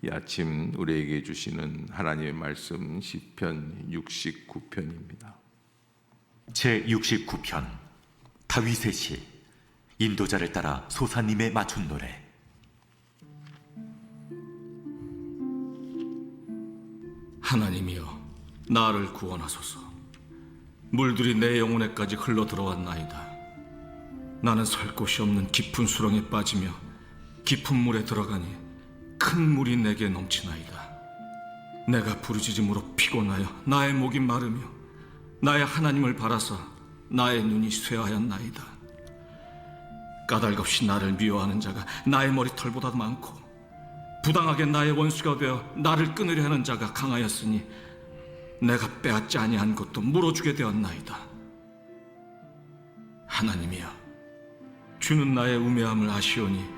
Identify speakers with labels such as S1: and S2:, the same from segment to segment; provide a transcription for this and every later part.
S1: 이 아침 우리에게 주시는 하나님의 말씀 시편 69편입니다.
S2: 제 69편 다윗의 시 인도자를 따라 소사님의 맞춘 노래.
S3: 하나님이여 나를 구원하소서. 물들이 내 영혼에까지 흘러 들어왔나이다. 나는 살 곳이 없는 깊은 수렁에 빠지며 깊은 물에 들어가니 큰 물이 내게 넘치나이다 내가 부르짖음으로 피곤하여 나의 목이 마르며 나의 하나님을 바라사 나의 눈이 쇠하였나이다 까닭없이 나를 미워하는 자가 나의 머리털보다 많고 부당하게 나의 원수가 되어 나를 끊으려 하는 자가 강하였으니 내가 빼앗지 아니한 것도 물어주게 되었나이다. 하나님이여, 주는 나의 우매함을 아시오니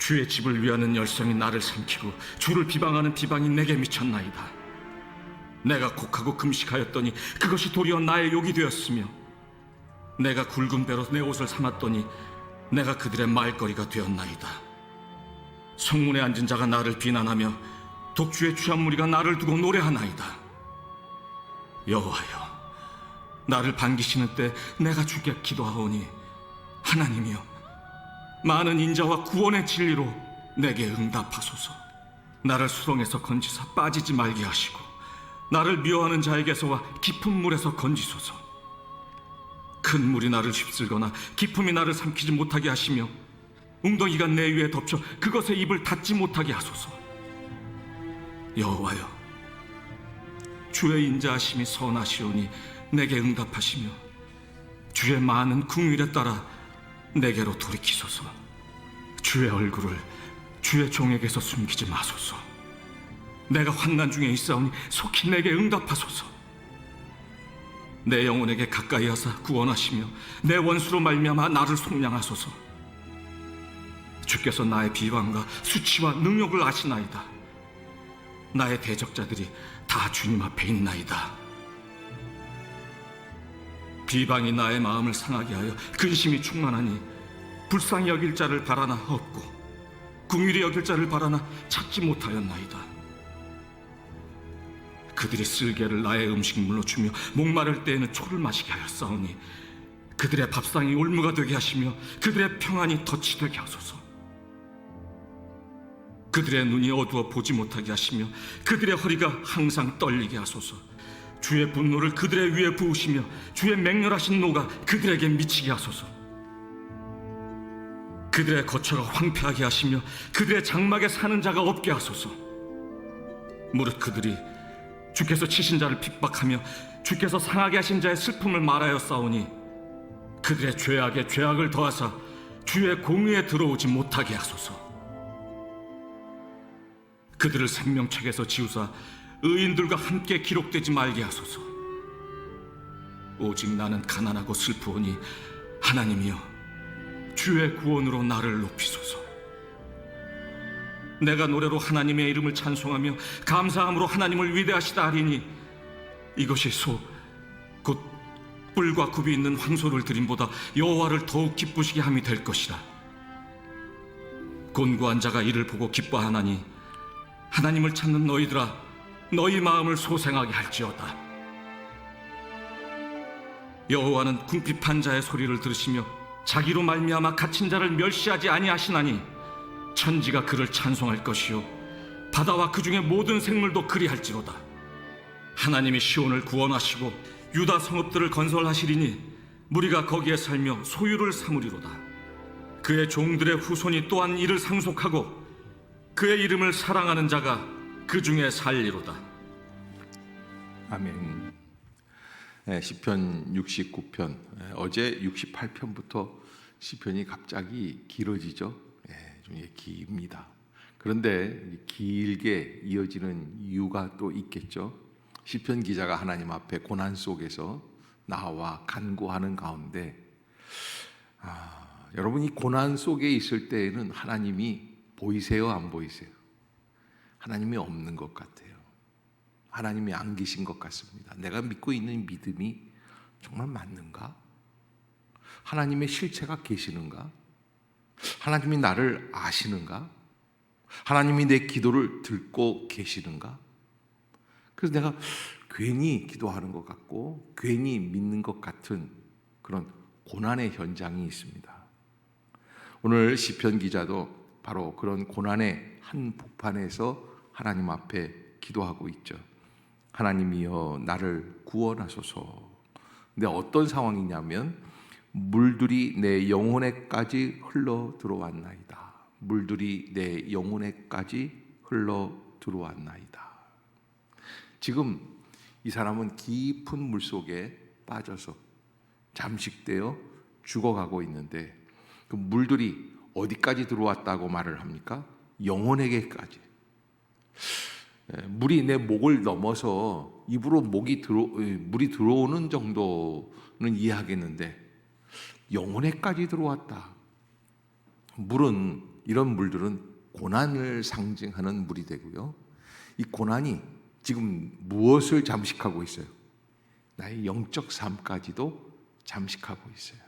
S3: 주의 집을 위하는 열성이 나를 삼키고 주를 비방하는 비방이 내게 미쳤나이다. 내가 곡하고 금식하였더니 그것이 도리어 나의 욕이 되었으며 내가 굵은 배로 내 옷을 삼았더니 내가 그들의 말거리가 되었나이다. 성문에 앉은 자가 나를 비난하며 독주의 취한 무리가 나를 두고 노래하나이다. 여호와여, 나를 반기시는 때 내가 주께 기도하오니 하나님이여, 많은 인자와 구원의 진리로 내게 응답하소서. 나를 수렁에서 건지사 빠지지 말게 하시고 나를 미워하는 자에게서와 깊은 물에서 건지소서. 큰 물이 나를 휩쓸거나 깊음이 나를 삼키지 못하게 하시며 웅덩이가 내 위에 덮쳐 그것에 입을 닫지 못하게 하소서. 여호와여 주의 인자하심이 선하시오니 내게 응답하시며 주의 많은 궁율에 따라 내게로 돌이키소서. 주의 얼굴을 주의 종에게서 숨기지 마소서. 내가 환난 중에 있사오니 속히 내게 응답하소서. 내 영혼에게 가까이 하사 구원하시며 내 원수로 말미암아 나를 속량하소서. 주께서 나의 비방과 수치와 능력을 아시나이다. 나의 대적자들이 다 주님 앞에 있나이다. 비방이 나의 마음을 상하게 하여 근심이 충만하니 불쌍히 여길 자를 바라나 없고 궁일이 여길 자를 바라나 찾지 못하였나이다. 그들이 쓸개를 나의 음식물로 주며 목마를 때에는 초를 마시게 하였사오니 그들의 밥상이 올무가 되게 하시며 그들의 평안이 덫이 되게 하소서. 그들의 눈이 어두워 보지 못하게 하시며 그들의 허리가 항상 떨리게 하소서. 주의 분노를 그들의 위에 부으시며 주의 맹렬하신 노가 그들에게 미치게 하소서. 그들의 거처가 황폐하게 하시며 그들의 장막에 사는 자가 없게 하소서. 무릇 그들이 주께서 치신 자를 핍박하며 주께서 상하게 하신 자의 슬픔을 말하여 싸우니 그들의 죄악에 죄악을 더하사 주의 공의에 들어오지 못하게 하소서. 그들을 생명책에서 지우사 의인들과 함께 기록되지 말게 하소서. 오직 나는 가난하고 슬프오니 하나님이여 주의 구원으로 나를 높이소서. 내가 노래로 하나님의 이름을 찬송하며 감사함으로 하나님을 위대하시다 하리니 이것이 소 곧 뿔과 굽이 있는 황소를 드림보다 여호와를 더욱 기쁘시게 함이 될 것이라. 곤고한 자가 이를 보고 기뻐하나니 하나님을 찾는 너희들아 너희 마음을 소생하게 할지어다. 여호와는 궁핍한 자의 소리를 들으시며 자기로 말미암아 갇힌 자를 멸시하지 아니하시나니 천지가 그를 찬송할 것이요 바다와 그 중에 모든 생물도 그리할지로다. 하나님이 시온을 구원하시고 유다 성읍들을 건설하시리니 무리가 거기에 살며 소유를 삼으리로다. 그의 종들의 후손이 또한 이를 상속하고 그의 이름을 사랑하는 자가 그 중에 살리로다.
S1: 아멘. 네, 시편 69편. 예, 어제 68편부터 시편이 갑자기 길어지죠. 예, 좀 깁니다. 그런데 길게 이어지는 이유가 또 있겠죠. 시편 기자가 하나님 앞에 고난 속에서 나와 간구하는 가운데 아, 여러분 이 고난 속에 있을 때에는 하나님이 보이세요 안 보이세요? 하나님이 없는 것 같아요. 하나님이 안 계신 것 같습니다. 내가 믿고 있는 믿음이 정말 맞는가? 하나님의 실체가 계시는가? 하나님이 나를 아시는가? 하나님이 내 기도를 듣고 계시는가? 그래서 내가 괜히 기도하는 것 같고 괜히 믿는 것 같은 그런 고난의 현장이 있습니다. 오늘 시편 기자도 바로 그런 고난의 한 복판에서 하나님 앞에 기도하고 있죠. 하나님이여 나를 구원하소서. 근데 어떤 상황이냐면 물들이 내 영혼에까지 흘러 들어왔나이다. 물들이 내 영혼에까지 흘러 들어왔나이다. 지금 이 사람은 깊은 물 속에 빠져서 잠식되어 죽어가고 있는데 그 물들이 어디까지 들어왔다고 말을 합니까? 영혼에게까지. 예, 물이 내 목을 넘어서 입으로 목이 들어 예, 물이 들어오는 정도는 이해하겠는데 영혼에까지 들어왔다. 물은 이런 물들은 고난을 상징하는 물이 되고요. 이 고난이 지금 무엇을 잠식하고 있어요? 나의 영적 삶까지도 잠식하고 있어요.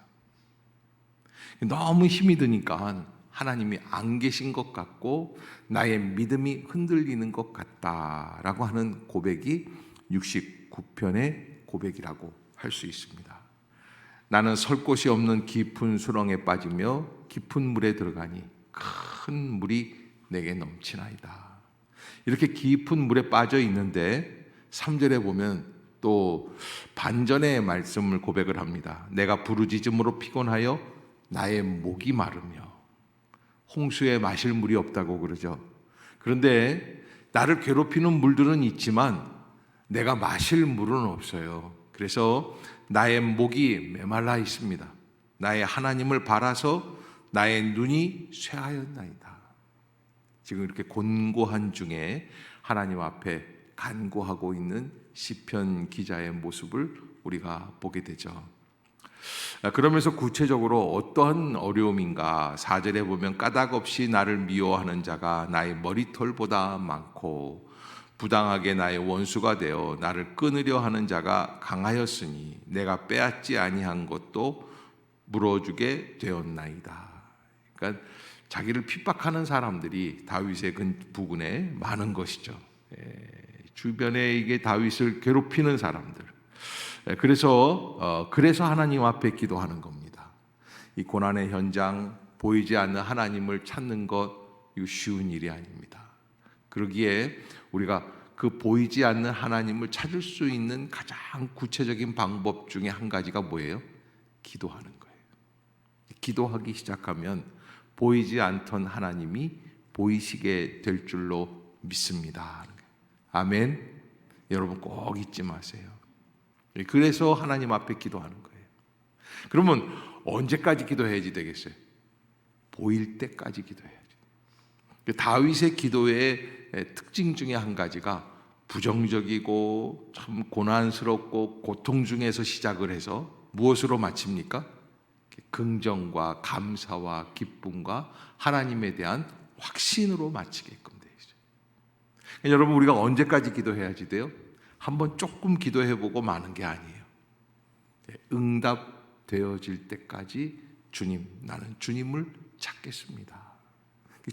S1: 너무 힘이 드니까 하나님이 안 계신 것 같고 나의 믿음이 흔들리는 것 같다라고 하는 고백이 69편의 고백이라고 할 수 있습니다. 나는 설 곳이 없는 깊은 수렁에 빠지며 깊은 물에 들어가니 큰 물이 내게 넘치나이다. 이렇게 깊은 물에 빠져 있는데 3절에 보면 또 반전의 말씀을 고백을 합니다. 내가 부르짖음으로 피곤하여 나의 목이 마르며 홍수에 마실 물이 없다고 그러죠. 그런데 나를 괴롭히는 물들은 있지만 내가 마실 물은 없어요. 그래서 나의 목이 메말라 있습니다. 나의 하나님을 바라서 나의 눈이 쇠하였나이다. 지금 이렇게 곤고한 중에 하나님 앞에 간구하고 있는 시편 기자의 모습을 우리가 보게 되죠. 아, 그러면서 구체적으로 어떠한 어려움인가 4절에 보면 까닭 없이 나를 미워하는 자가 나의 머리털보다 많고 부당하게 나의 원수가 되어 나를 끊으려 하는 자가 강하였으니 내가 빼앗지 아니한 것도 물어주게 되었나이다. 그러니까 자기를 핍박하는 사람들이 다윗의 근 부근에 많은 것이죠. 예, 주변에 이게 다윗을 괴롭히는 사람들. 예, 그래서 어, 그래서 하나님 앞에 기도하는 겁니다. 이 고난의 현장 보이지 않는 하나님을 찾는 것 쉬운 일이 아닙니다. 그러기에 우리가 그 보이지 않는 하나님을 찾을 수 있는 가장 구체적인 방법 중에 한 가지가 뭐예요? 기도하는 거예요. 기도하기 시작하면 보이지 않던 하나님이 보이시게 될 줄로 믿습니다. 아멘. 여러분 꼭 잊지 마세요. 그래서 하나님 앞에 기도하는 거예요. 그러면 언제까지 기도해야지 되겠어요? 보일 때까지 기도해야지. 다윗의 기도의 특징 중에 한 가지가 부정적이고 참 고난스럽고 고통 중에서 시작을 해서 무엇으로 마칩니까? 긍정과 감사와 기쁨과 하나님에 대한 확신으로 마치게끔 되어 있어요. 여러분 우리가 언제까지 기도해야지 돼요? 한번 조금 기도해 보고 마는 게 아니에요. 응답되어질 때까지 주님, 나는 주님을 찾겠습니다.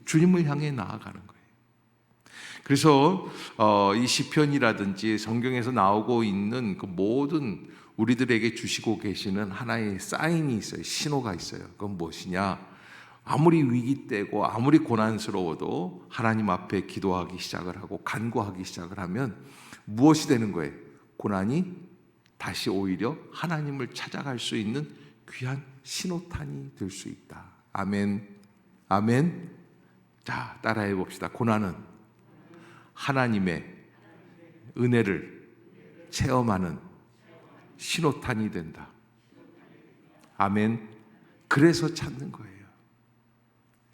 S1: 주님을 향해 나아가는 거예요. 그래서 어, 이 시편이라든지 성경에서 나오고 있는 그 모든 우리들에게 주시고 계시는 하나의 사인이 있어요. 신호가 있어요. 그건 무엇이냐? 아무리 위기 때고 아무리 고난스러워도 하나님 앞에 기도하기 시작을 하고 간구하기 시작을 하면 무엇이 되는 거예요? 고난이 다시 오히려 하나님을 찾아갈 수 있는 귀한 신호탄이 될 수 있다. 아멘. 아멘. 자, 따라해 봅시다. 고난은 하나님의 은혜를 체험하는 신호탄이 된다. 아멘. 그래서 찾는 거예요.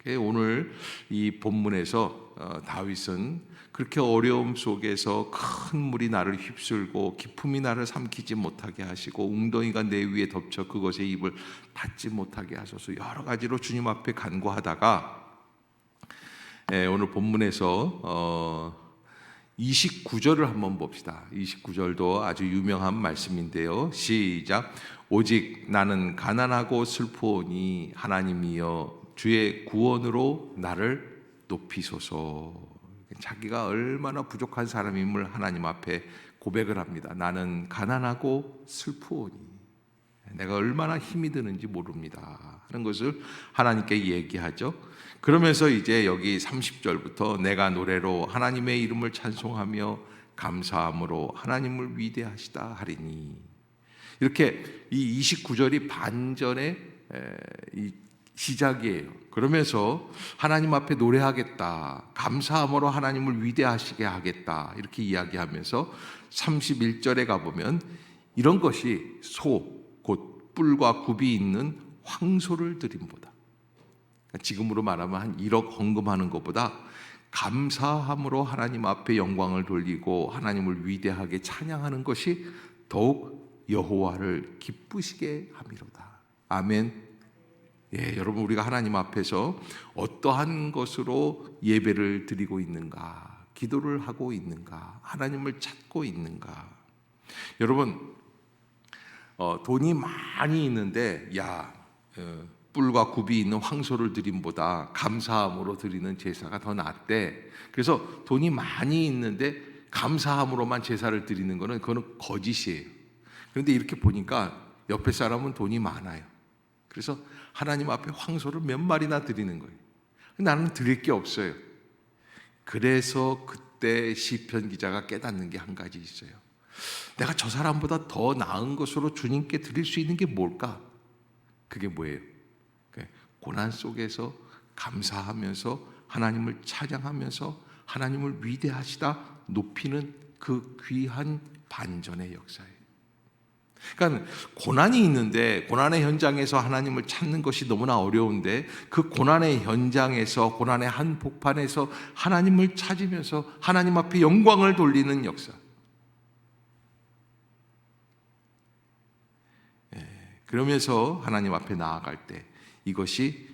S1: 예, 오늘 이 본문에서 어, 다윗은 그렇게 어려움 속에서 큰 물이 나를 휩쓸고 기품이 나를 삼키지 못하게 하시고 웅덩이가 내 위에 덮쳐 그것에 입을 닫지 못하게 하소서 여러 가지로 주님 앞에 간구하다가 예, 오늘 본문에서 어, 29절을 한번 봅시다. 29절도 아주 유명한 말씀인데요. 시작. 오직 나는 가난하고 슬프오니 하나님이여 주의 구원으로 나를 높이소서. 자기가 얼마나 부족한 사람임을 하나님 앞에 고백을 합니다. 나는 가난하고 슬프오니 내가 얼마나 힘이 드는지 모릅니다. 하는 것을 하나님께 얘기하죠. 그러면서 이제 여기 30절부터 내가 노래로 하나님의 이름을 찬송하며 감사함으로 하나님을 위대하시다 하리니 이렇게 이 29절이 반전의 에, 이 시작이에요. 그러면서 하나님 앞에 노래하겠다. 감사함으로 하나님을 위대하시게 하겠다. 이렇게 이야기하면서 31절에 가보면 이런 것이 소, 곧 뿔과 굽이 있는 황소를 드림보다. 그러니까 지금으로 말하면 한 1억 헌금하는 것보다 감사함으로 하나님 앞에 영광을 돌리고 하나님을 위대하게 찬양하는 것이 더욱 여호와를 기쁘시게 함이로다. 아멘. 예, 여러분 우리가 하나님 앞에서 어떠한 것으로 예배를 드리고 있는가? 기도를 하고 있는가? 하나님을 찾고 있는가? 여러분 어, 돈이 많이 있는데 야 어, 뿔과 굽이 있는 황소를 드림보다 감사함으로 드리는 제사가 더 낫대. 그래서 돈이 많이 있는데 감사함으로만 제사를 드리는 거는 그거는 거짓이에요. 그런데 이렇게 보니까 옆에 사람은 돈이 많아요. 그래서 하나님 앞에 황소를 몇 마리나 드리는 거예요. 나는 드릴 게 없어요. 그래서 그때 시편 기자가 깨닫는 게 한 가지 있어요. 내가 저 사람보다 더 나은 것으로 주님께 드릴 수 있는 게 뭘까? 그게 뭐예요? 고난 속에서 감사하면서 하나님을 찬양하면서 하나님을 위대하시다 높이는 그 귀한 반전의 역사예요. 그러니까 고난이 있는데 고난의 현장에서 하나님을 찾는 것이 너무나 어려운데 그 고난의 현장에서 고난의 한 복판에서 하나님을 찾으면서 하나님 앞에 영광을 돌리는 역사. 그러면서 하나님 앞에 나아갈 때 이것이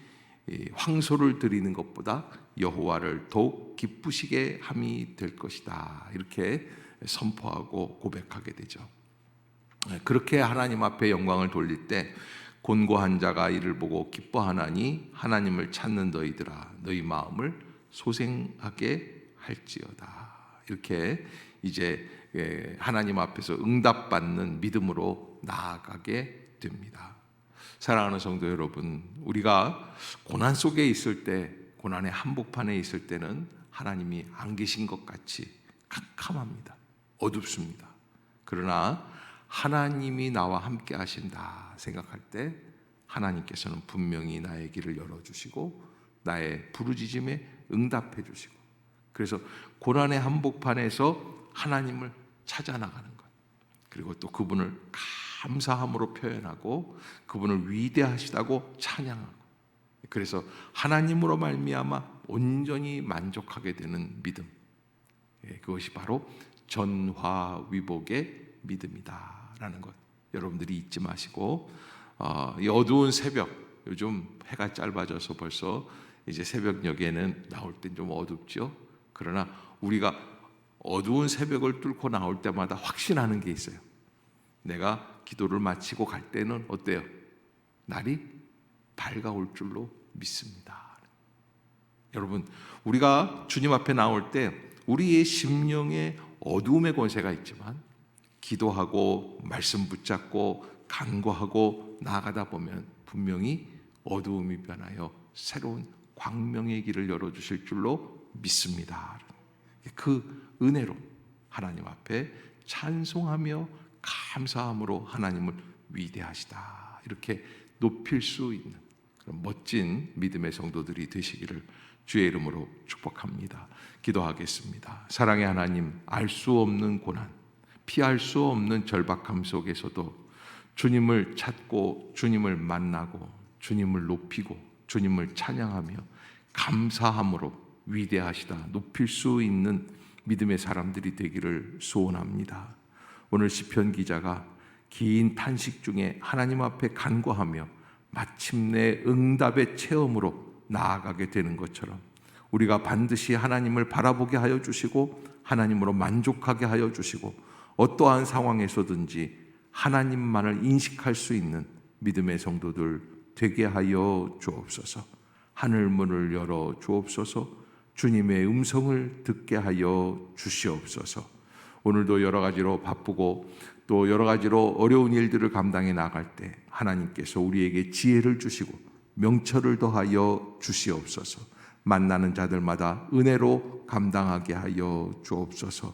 S1: 황소를 드리는 것보다 여호와를 더욱 기쁘시게 함이 될 것이다. 이렇게 선포하고 고백하게 되죠. 그렇게 하나님 앞에 영광을 돌릴 때 곤고한 자가 이를 보고 기뻐하나니 하나님을 찾는 너희들아 너희 마음을 소생하게 할지어다. 이렇게 이제 하나님 앞에서 응답받는 믿음으로 나아가게 됩니다. 사랑하는 성도 여러분, 우리가 고난 속에 있을 때, 고난의 한복판에 있을 때는 하나님이 안 계신 것 같이 캄캄합니다. 어둡습니다. 그러나 하나님이 나와 함께 하신다 생각할 때 하나님께서는 분명히 나의 길을 열어 주시고 나의 부르짖음에 응답해 주시고 그래서 고난의 한복판에서 하나님을 찾아 나가는 것. 그리고 또 그분을 감사함으로 표현하고 그분을 위대하시다고 찬양하고 그래서 하나님으로 말미암아 온전히 만족하게 되는 믿음. 예, 그것이 바로 전화위복의 믿음이다 라는 것 여러분들이 잊지 마시고 어, 이 어두운 새벽 요즘 해가 짧아져서 벌써 이제 새벽녘에는 나올 땐 좀 어둡죠. 그러나 우리가 어두운 새벽을 뚫고 나올 때마다 확신하는 게 있어요. 내가 기도를 마치고 갈 때는 어때요? 날이 밝아올 줄로 믿습니다. 여러분, 우리가 주님 앞에 나올 때 우리의 심령에 어두움의 권세가 있지만 기도하고 말씀 붙잡고 간구하고 나아가다 보면 분명히 어두움이 변하여 새로운 광명의 길을 열어 주실 줄로 믿습니다. 그 은혜로 하나님 앞에 찬송하며 감사함으로 하나님을 위대하시다. 이렇게 높일 수 있는 그런 멋진 믿음의 성도들이 되시기를 주의 이름으로 축복합니다. 기도하겠습니다. 사랑의 하나님, 알 수 없는 고난, 피할 수 없는 절박함 속에서도 주님을 찾고 주님을 만나고 주님을 높이고 주님을 찬양하며 감사함으로 위대하시다 높일 수 있는 믿음의 사람들이 되기를 소원합니다. 오늘 시편 기자가 긴 탄식 중에 하나님 앞에 간구하며 마침내 응답의 체험으로 나아가게 되는 것처럼 우리가 반드시 하나님을 바라보게 하여 주시고 하나님으로 만족하게 하여 주시고 어떠한 상황에서든지 하나님만을 인식할 수 있는 믿음의 성도들 되게 하여 주옵소서. 하늘 문을 열어 주옵소서. 주님의 음성을 듣게 하여 주시옵소서. 오늘도 여러 가지로 바쁘고 또 여러 가지로 어려운 일들을 감당해 나갈 때 하나님께서 우리에게 지혜를 주시고 명철을 더하여 주시옵소서. 만나는 자들마다 은혜로 감당하게 하여 주옵소서.